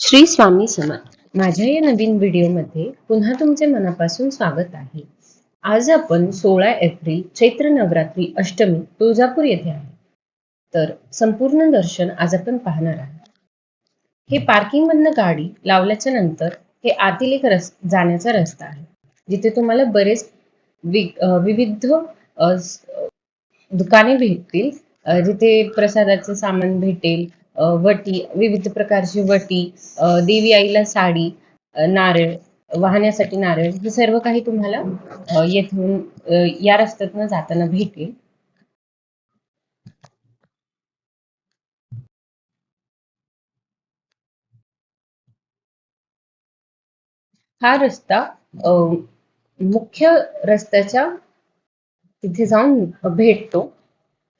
श्री स्वामी समर्थ. माझ्या या नवीन व्हिडिओमध्ये पुन्हा तुमचे मनापासून स्वागत आहे. आज आपण सोळा एप्रिल चैत्र नवरात्री अष्टमी तुळजापूर येथे आहे. तर संपूर्ण दर्शन आज आपण पाहणार आहोत. हे पार्किंग मधनं गाडी लावल्याच्या नंतर हे आतील एक रस जाण्याचा रस्ता आहे. जिथे तुम्हाला बरेच वि विविध दुकाने भेटतील. जिथे प्रसादाचं सामान भेटेल वटी विविध प्रकारची वटी देवी आईला साडी नारळ वाहण्यासाठी नारळ हे सर्व काही तुम्हाला येथून या रस्त्यातून जाताना भेटेल. हा रस्ता मुख्य रस्त्याच्या तिथे जाऊन भेटतो.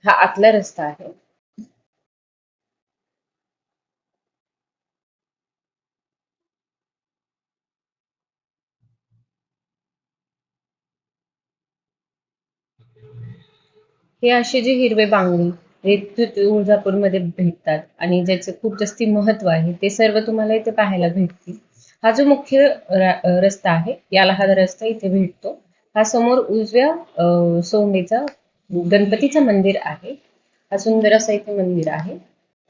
हा आतला रस्ता आहे. हे असे जे हिरवे बांगडी हे तुळजापूरमध्ये भेटतात आणि ज्याचे खूप जास्ती महत्त्व आहे ते सर्व तुम्हाला इथे पाहायला भेटतील. हा जो मुख्य रस्ता आहे याला हा रस्ता इथे भेटतो. हा समोर उजव्या सोंडेचा गणपतीचं मंदिर आहे. हा सुंदर असं इथे मंदिर आहे.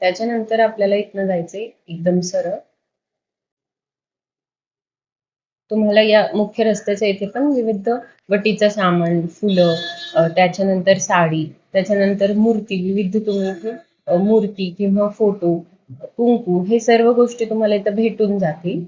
त्याच्यानंतर आपल्याला इथनं जायचंय एकदम सरळ. तुम्हाला या मुख्य रस्त्याच्या इथे पण विविध वटीचं सामान फुलं त्याच्यानंतर साडी त्याच्यानंतर मूर्ती विविध तुम्ही मूर्ती किंवा फोटो कुंकू हे सर्व गोष्टी तुम्हाला इथं भेटून जातील.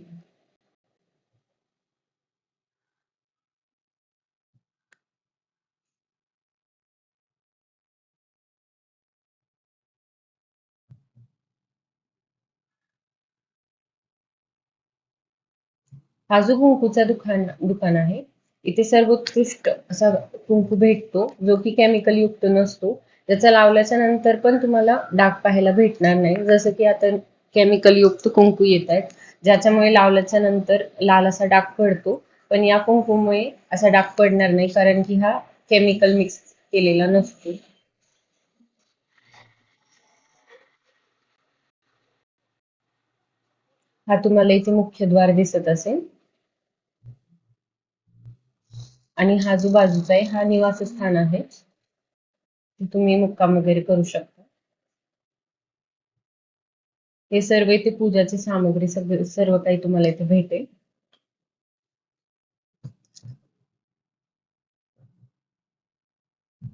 हा जो कुंकूचा दुकान दुकान आहे इथे सर्वोत्कृष्ट असा कुंकू भेटतो जो की केमिकल युक्त नसतो. त्याचा लावल्याच्या नंतर पण तुम्हाला डाग पाहायला भेटणार नाही. जसं की आता केमिकल युक्त कुंकू येत आहेत ज्याच्यामुळे लावल्याच्या नंतर लाल असा डाग पडतो. पण या कुंकूमुळे असा डाग पडणार नाही कारण की हा केमिकल मिक्स केलेला नसतो. हा तुम्हाला इथे मुख्य द्वार दिसत असेल. आणि हा जो बाजूचा आहे हा निवासस्थान आहे. तुम्ही मुक्काम वगैरे करू शकता. हे सर्व इथे पूजाची सामग्री सगळे सर्व काही तुम्हाला इथे भेटेल.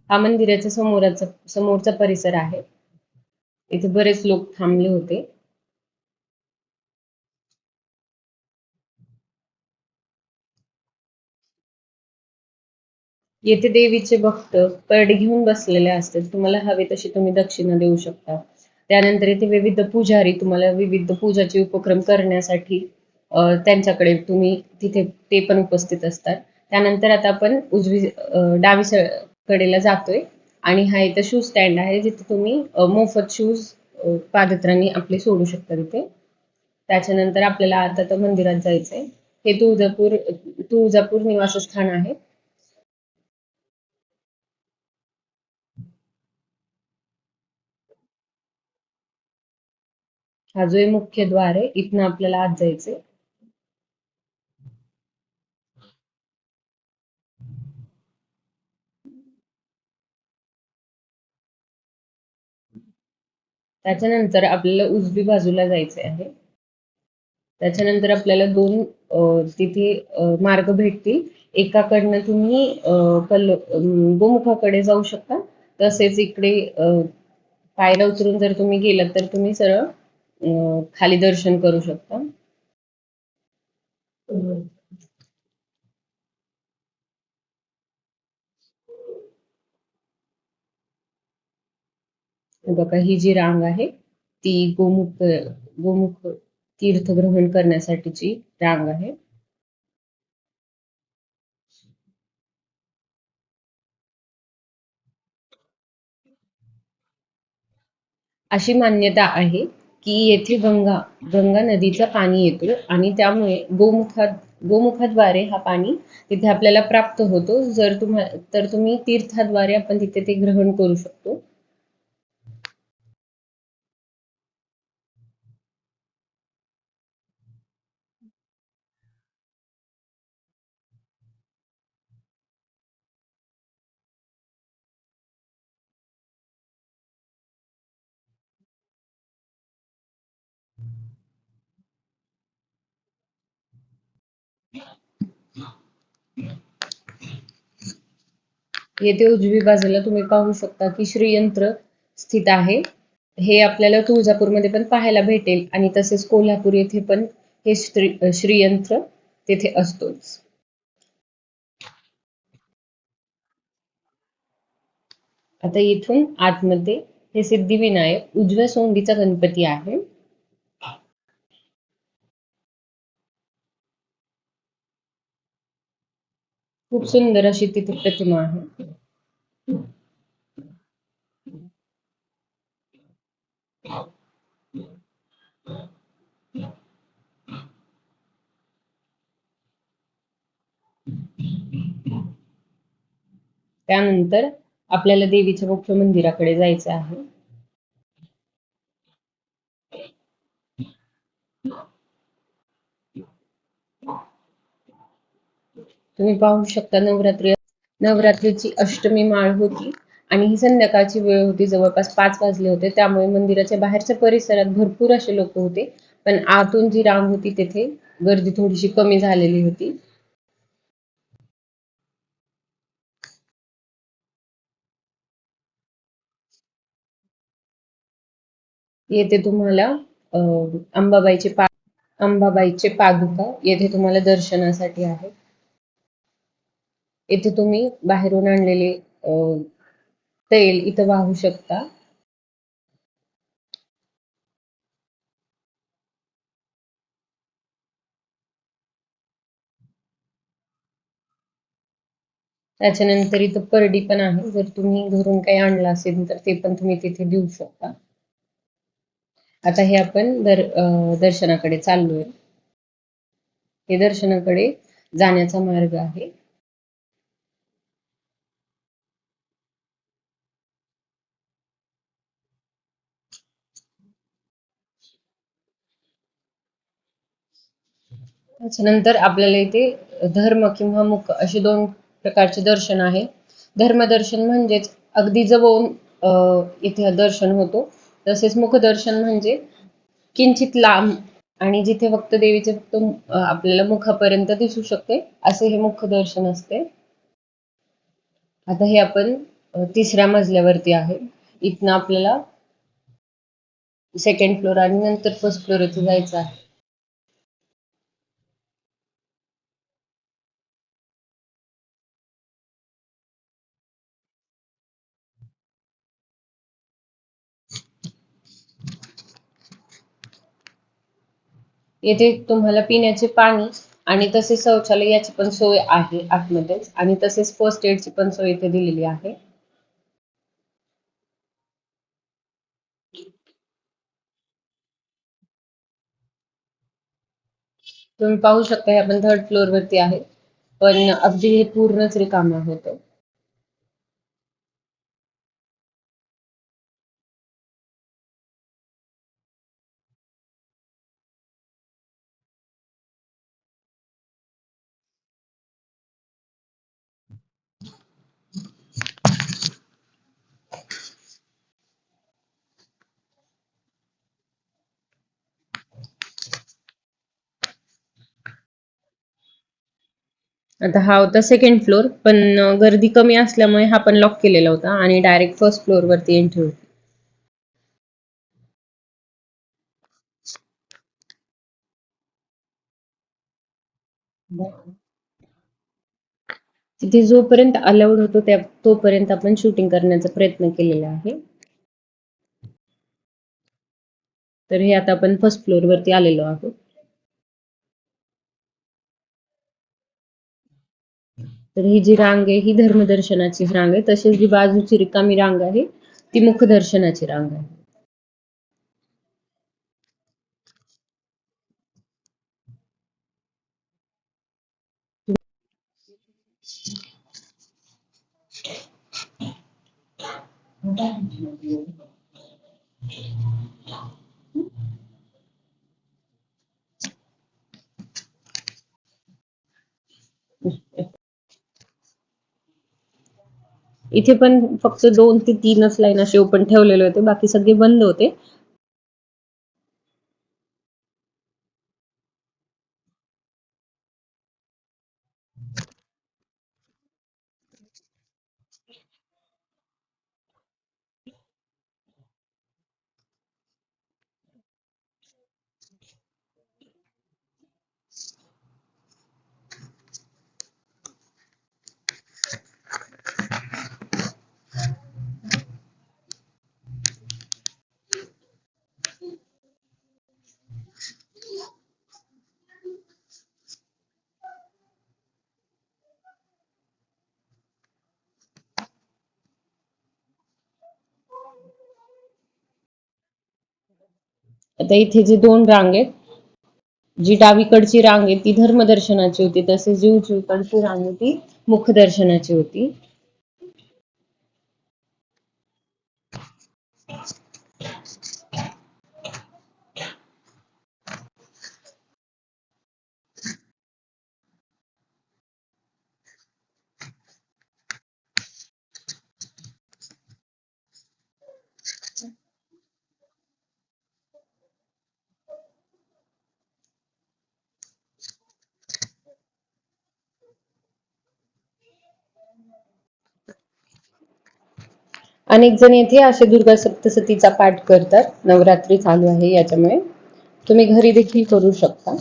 हा मंदिराच्या समोराचा समोरचा परिसर आहे. इथे बरेच लोक थांबले होते. येथे देवीचे भक्त परडी घेऊन बसलेले असतात तुम्हाला हवे तशी तुम्ही दक्षिणा देऊ शकता. त्यानंतर इथे विविध पुजारी तुम्हाला विविध पूजाचे उपक्रम करण्यासाठी त्यांच्याकडे तुम्ही तिथे ते पण उपस्थित असतात. त्यानंतर आता आपण उजवी डावी कडेला जातोय आणि हा इथं शूज स्टँड आहे जिथे तुम्ही मोफत शूज पादत्रांनी आपले सोडू शकता तिथे. त्याच्यानंतर आपल्याला आता तर मंदिरात जायचंय. हे तुळजापूर तुळजापूर निवासस्थान आहे. हा जो मुख्य द्वार आहे. इथनं आपल्याला आत जायचंय. त्याच्यानंतर आपल्याला उजवी बाजूला जायचे आहे. त्याच्यानंतर आपल्याला दोन तिथे मार्ग भेटतील. एकाकडनं तुम्ही कल गोमुखाकडे जाऊ शकता. तसेच इकडे पायऱ्या उतरून जर तुम्ही गेलात तर तुम्ही सरळ खाली दर्शन करू शकता. बघा ही जी रांग आहे ती गोमुख गोमुख तीर्थ ग्रहण करण्यासाठीची रांग आहे. अशी मान्यता आहे की येथे गंगा गंगा नदीचं पाणी येतो आणि त्यामुळे गोमुखात गोमुखाद्वारे हा पाणी तिथे आपल्याला प्राप्त होतो. जर तुम्हा तर तुम्ही तीर्थाद्वारे आपण तिथे ते ग्रहण करू शकतो. येथे उजवी बाजूला तुम्ही पाहू शकता की श्रीयंत्र स्थित आहे. हे आपल्याला तुळजापूरमध्ये पण पाहायला भेटेल आणि तसेच कोल्हापूर येथे पण हे श्री श्रीयंत्र तेथे असतोच. आता इथून आतमध्ये हे सिद्धिविनायक उजव्या सोंडीचा गणपती आहे. खूप सुंदर अशी तिथे प्रतिमा आहे. त्यानंतर आपल्याला देवीच्या मुख्य मंदिराकडे जायचं आहे. तुम्ही पाहू शकता नवरात्री नवरात्रीची अष्टमी माळ होती आणि ही संध्याकाळची वेळ होती. जवळपास पाच वाजले होते. त्यामुळे मंदिराच्या बाहेरच्या परिसरात भरपूर असे लोक होते. पण आतून जी रांग होती तेथे गर्दी थोडीशी कमी झालेली होती. येथे तुम्हाला अंबाबाईचे पा अंबाबाईचे पादुका येथे तुम्हाला दर्शनासाठी आहे येथे तुम्ही बाहेरून आणलेले तेल इथं वाहू शकता. त्याच्यानंतर इथं परडी पण आहे. जर तुम्ही घरून काही आणलं असेल तर ते पण तुम्ही तिथे देऊ शकता. आता हे आपण दर दर्शनाकडे चाललोय. हे दर्शनाकडे जाण्याचा मार्ग आहे. त्याच्यानंतर आपल्याला इथे धर्म किंवा मुख असे दोन प्रकारचे दर्शन आहे. धर्मदर्शन म्हणजेच अगदी जवळून इथे दर्शन होतो. तसेच मुखदर्शन म्हणजे किंचित लांब आणि जिथे फक्त देवीचे फक्त आपल्याला मुखापर्यंत दिसू शकते असे हे मुखदर्शन असते. आता हे आपण तिसऱ्या मजल्यावरती आहे. इथनं आपल्याला सेकंड फ्लोर आणि नंतर फर्स्ट फ्लोर इथे जायचं आहे. येथे तुम्हाला पिण्याचे पाणी आणि तसेच शौचालय याची पण सोय आहे आतमध्ये. आणि तसेच फर्स्ट एडची पण सोय इथे दिलेली आहे. तुम्ही पाहू शकता हे आपण थर्ड फ्लोअर वरती आहे. पण अगदी हे पूर्णच रिकाम होतं आता हा होता सेकंड फ्लोअर पण गर्दी कमी असल्यामुळे हा पण लॉक केलेला होता आणि डायरेक्ट फर्स्ट फ्लोअर वरती एंट्री होती. तिथे जोपर्यंत अलाउड होतो त्या तोपर्यंत आपण शूटिंग करण्याचा प्रयत्न केलेला आहे. तर हे आता आपण फर्स्ट फ्लोअर वरती आलेलो आहोत. तर ही जी रांग आहे ही धर्मदर्शनाची रांग आहे. तसेच जी बाजूची रिकामी रांग आहे ती मुखदर्शनाची रांग आहे. इथे पण फक्त दोन ते तीनच लाईन असे ओपन ठेवलेले होते. बाकी सगळे बंद होते. आता इथे जे दोन रांग आहेत जी डावीकडची रांग आहे ती धर्मदर्शनाची होती तसेच जी उजवीकडची रांग आहे ती मुखदर्शनाची होती. अनेक जण येथे असे दुर्गा सप्तसतीचा पाठ करतात. नवरात्री चालू आहे याच्यामुळे. तुम्ही घरी देखील करू शकता.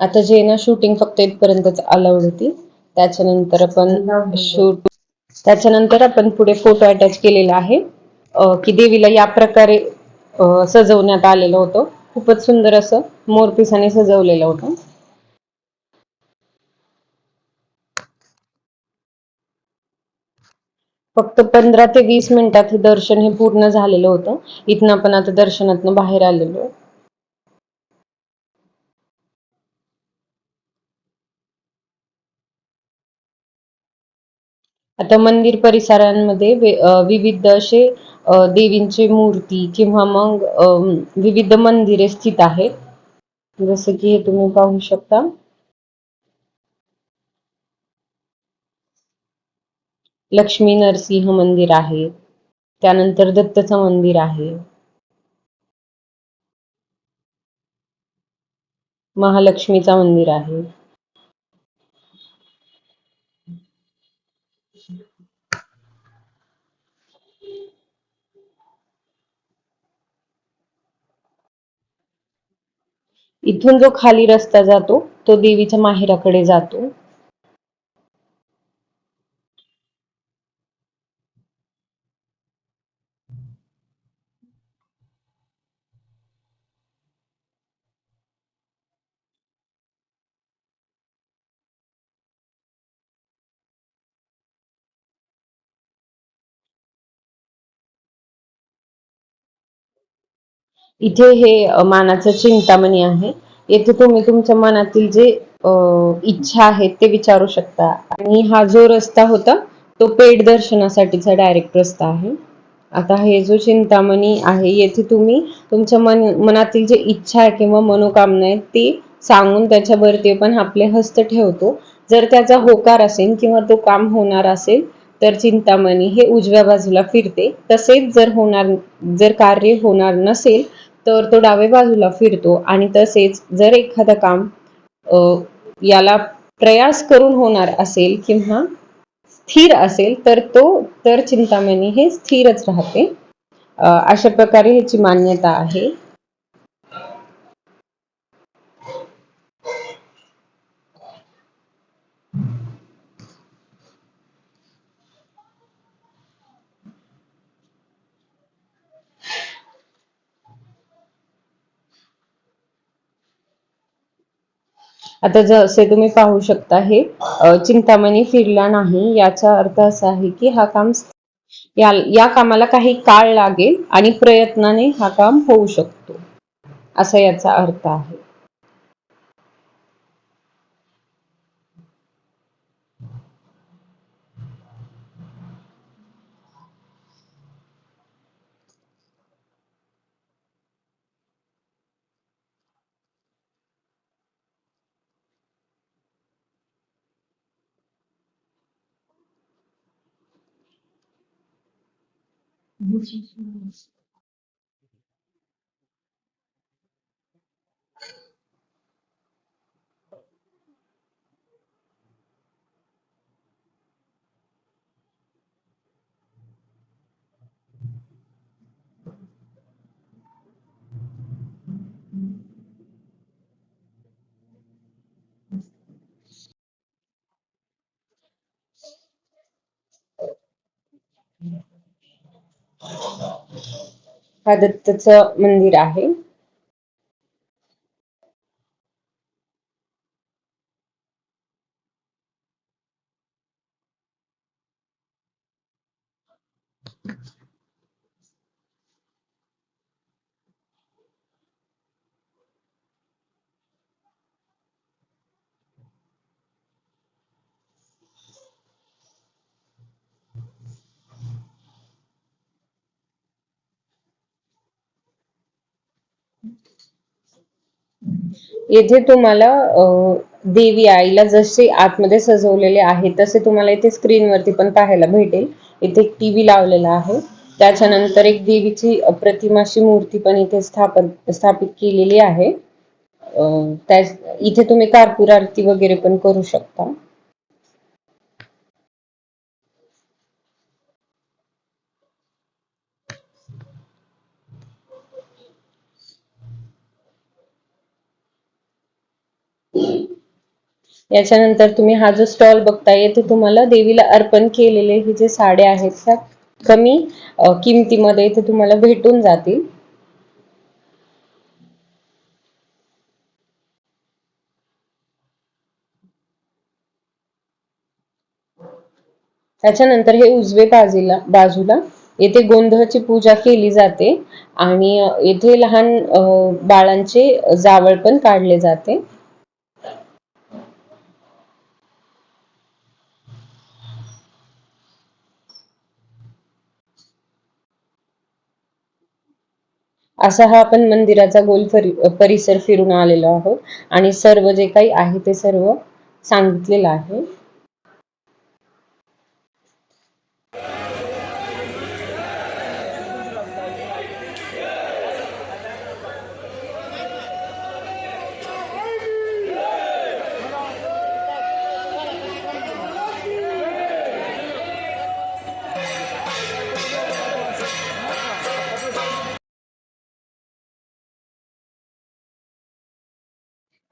आता जे ना शूटिंग फक्त इथपर्यंतच अलाउड होती. त्याच्यानंतर आपण शूट त्याच्यानंतर आपण पुढे फोटो अटॅच केलेला आहे. की देवीला या प्रकारे सजवण्यात आलेलं होतं. खूपच सुंदर असं मोरपिसाने सजवलेलं होतं. फक्त पंधरा ते वीस मिनिटात हे दर्शन हे पूर्ण झालेलं होतं. इथनं आपण आता दर्शनातनं बाहेर आलेलो आता मंदिर परिसरांमध्ये विविध असे देवींची देवींचे मूर्ती किंवा मग विविध मंदिरे स्थित आहेत. जसं की हे तुम्ही पाहू शकता. लक्ष्मी नरसिंह मंदिर आहे. त्यानंतर दत्तचं मंदिर आहे. महालक्ष्मीचा मंदिर आहे. इथून जो खाली रस्ता जातो तो देवीच्या माहेराकडे जातो. इथे हे मानाचं चिंतामणी आहे. येथे तुम्ही तुमच्या मनातील जे इच्छा आहेत ते विचारू शकता. आणि हा जो रस्ता होता तो पेट दर्शनासाठीचा डायरेक्ट रस्ता आहे. आता हे जो चिंतामणी आहे येथे तुम्ही तुमच्या मन मनातील जे इच्छा आहे किंवा मनोकामना आहेत ती सांगून त्याच्यावरती पण आपले हस्त ठेवतो. जर त्याचा होकार असेल किंवा तो काम होणार असेल तर चिंतामणी हे उजव्या बाजूला फिरते. तसेच जर होणार जर कार्य होणार नसेल तर तो डाव्या बाजूला फिरतो आणि तसेच जर एखादं काम याला प्रयास करून होणार असेल किंवा स्थिर असेल तर तो तर चिंतामणी हे स्थिरच राहते. अशा प्रकारे ह्याची मान्यता आहे. आता जसे तुम्ही पाहू शकता हे चिंतामणी फिरला नाही. याचा अर्थ असा आहे की हा काम या या कामाला काही काळ लागेल आणि प्रयत्नाने हा काम होऊ शकतो. असा याचा अर्थ आहे. Motion carries. हा दत्तचं मंदिर आहे. येथे तुम्हाला देवी आईला जसे आतमध्ये सजवलेले आहे तसे तुम्हाला इथे स्क्रीनवरती पण पाहायला भेटेल. इथे एक टीव्ही लावलेला आहे. त्याच्यानंतर एक देवीची प्रतिमाची मूर्ती पण इथे स्थापन स्थापित केलेली आहे. त्या इथे तुम्ही कर्पूर आरती वगैरे पण करू शकता. याच्यानंतर तुम्ही हा जो स्टॉल बघताय येथे तुम्हाला देवीला अर्पण केलेले हे जे साड्या आहेत त्या कमी किमतीमध्ये इथे तुम्हाला भेटून जातील. त्याच्यानंतर हे उजवे बाजूला बाजूला येथे गोंधळची पूजा केली जाते आणि येथे लहान बाळांचे जावळ पण काढले जाते. असा हा आपण मंदिराचा गोल परिसर फिरून आलेलो आहोत. आणि सर्व जे काही आहे ते सर्व सांगितलेलं आहे.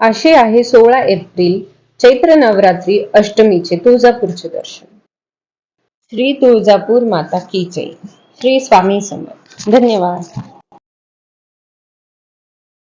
असे आहे सोळा एप्रिल चैत्र नवरात्री अष्टमीचे तुळजापूरचे दर्शन. श्री तुळजापूर माता की जय. श्री स्वामी समर्थ. धन्यवाद.